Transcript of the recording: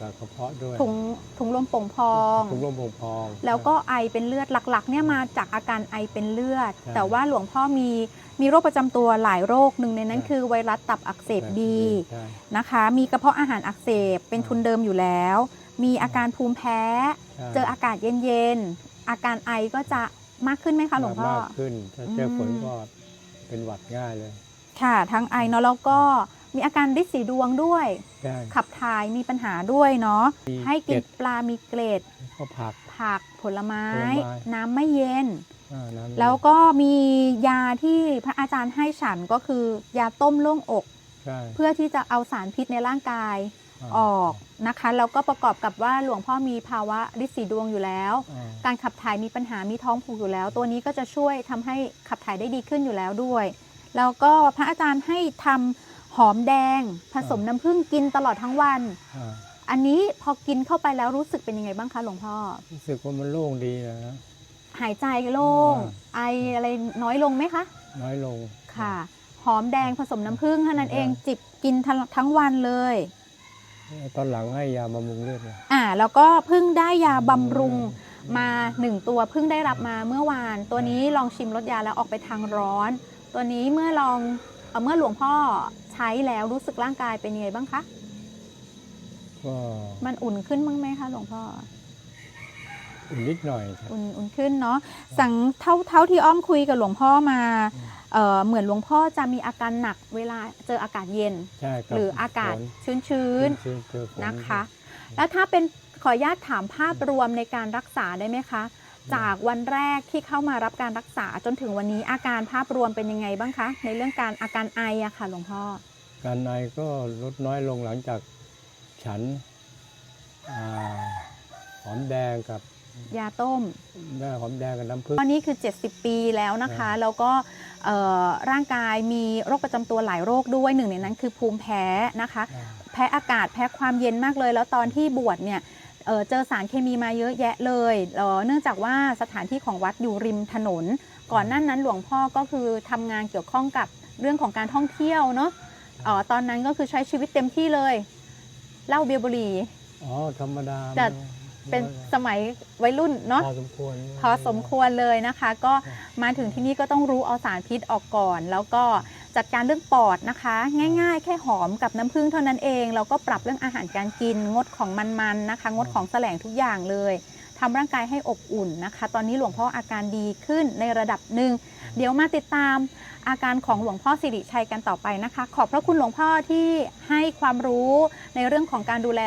กับกระเพาะด้วยถุงถุงลมโป่งพอง ถุงลมโป่งพอง แล้วก็ไอเป็นเลือดหลักๆ เนี่ยมาจากอาการไอเป็นเลือดใช่แต่ว่าหลวงพ่อมีมีโรคประจำตัวหลายโรคหนึ่งในนั้นใช่คือไวรัสตับอักเสบบีใช่นะคะ มีกระเพาะอาหารอักเสบเป็นทุนเดิมอยู่แล้ว มีอาการภูมิแพ้ใช่เจออากาศเย็นๆอาการไอก็จะมากขึ้นไหมคะหลวงพ่อมากขึ้นถ้าเจอฝนอืมก็เป็นหวัดง่ายเลย ค่ะ ทั้งไอเนาะแล้วก็ มีอาการริดสีดวงด้วย ใช่ขับถ่ายมีปัญหาด้วยเนาะมีให้กิเกล็นดปลามีเกรดก็ผัก ผักผลไม้ ผลไม้ น้ำไม่เย็น อ่าน้ำแล้วก็มียาที่พระอาจารย์ให้ฉันก็คือยาต้มโล่งอก ใช่เพื่อที่จะเอาสารพิษในร่างกายออกนะคะแล้วก็ประกอบกับว่าหลวงพ่อมีภาวะริดสีดวงอยู่แล้ว อ่าการขับถ่ายมีปัญหามีท้องผูกอยู่แล้ว ตัวนี้ก็จะช่วยทำให้ขับถ่ายได้ดีขึ้นอยู่แล้วด้วย แล้วก็พระอาจารย์ให้ทำ หอมแดง ผสมน้ำผึ้งกินตลอดทั้งวันอ่าอันนี้พอกินเข้าไปแล้วรู้สึกเป็นยังไงบ้างคะหลวงพ่อ รู้สึกว่ามันโล่งดีนะหายใจโล่งอ่าไออะไรน้อยลงไหมคะ น้อยลง ค่ะ หอมแดงผสมน้ำผึ้งเท่านั้นเองอ่าจิบกินทั้งทั้งวันเลย ตอนหลังให้ยาบำรุงเลือดเลยอ่า แล้วก็เพิ่งได้ยาบำรุงอืมมาหนึ่งตัวเพิ่งได้รับมาเมื่อวาน ตัวนี้ลองชิมรสยาแล้วออกไปทางร้อน ตัวนี้เมื่อลอง เอ่อเมื่อหลวงพ่อใช้แล้วรู้สึกร่างกายเป็นยังไงบ้างคะก็มันอุ่นขึ้นบ้างไหมคะหลวงพ่อ อุ่นนิดหน่อยครับอุ่นอุ่นขึ้นเนาะสังเท่าเท่าที่อ้อมคุยกับหลวงพ่อมาอืมเอ่อเหมือนหลวงพ่อจะมีอาการหนักเวลาเจออากาศเย็น ใช่คบหรืออากาศฝนชื้นชื้นเจอฝนนะคะ แล้วถ้าเป็นขออนุญาตถามภาพรวมในการรักษาได้ไหมคะ จากวันแรกที่เข้ามารับการรักษาจนถึงวันนี้อาการภาพรวมเป็นยังไงบ้างคะ ในเรื่องการอาการไออะค่ะหลวงพ่อ การไอก็ลดน้อยลงหลังจากฉันอาหอมแดงกับยาต้มได้หอมแดงกับน้ำผึ้งตอนนี้คือ 70 ปีแล้วนะคะอ่าแล้วก็เอ่อร่างกายมีโรคประจำตัวหลายโรคด้วยหนึ่งในนั้นคือภูมิแพ้นะคะอ่าแพ้อากาศแพ้ความเย็นมากเลย แล้วตอนที่บวชเนี่ย เอ่อเจอสารเคมีมาเยอะแยะเลยเอ่อเนื่องจากว่าสถานที่ของวัดอยู่ริมถนน ก่อนหน้านั้นหลวงพ่อก็คือทำงานเกี่ยวข้องกับเรื่องของการท่องเที่ยวเนาะเอ่อตอนนั้นก็คือใช้ชีวิตเต็มที่เลยเหล้าเบียร์บุหรี่อ๋อธรรมดาแต่เป็นสมัยวัยรุ่นเนาะพอสมควรพอสมควรเลยนะคะ ก็มาถึงที่นี่ก็ต้องรู้เอาสารพิษออกก่อน แล้วก็ จัดการเรื่องปอดนะคะ ง่ายๆ แค่หอมกับน้ำผึ้งเท่านั้นเองแล้วก็ปรับเรื่องอาหารการกิน งดของมันๆนะคะ งดของแสลงทุกอย่างเลยทำร่างกายให้อบอุ่นนะคะ ตอนนี้หลวงพ่ออาการดีขึ้นในระดับหนึ่งเดี๋ยวมาติดตามอาการของหลวงพ่อสิริชัยกันต่อไปนะคะ ขอบพระคุณหลวงพ่อที่ให้ความรู้ในเรื่องของการดูแล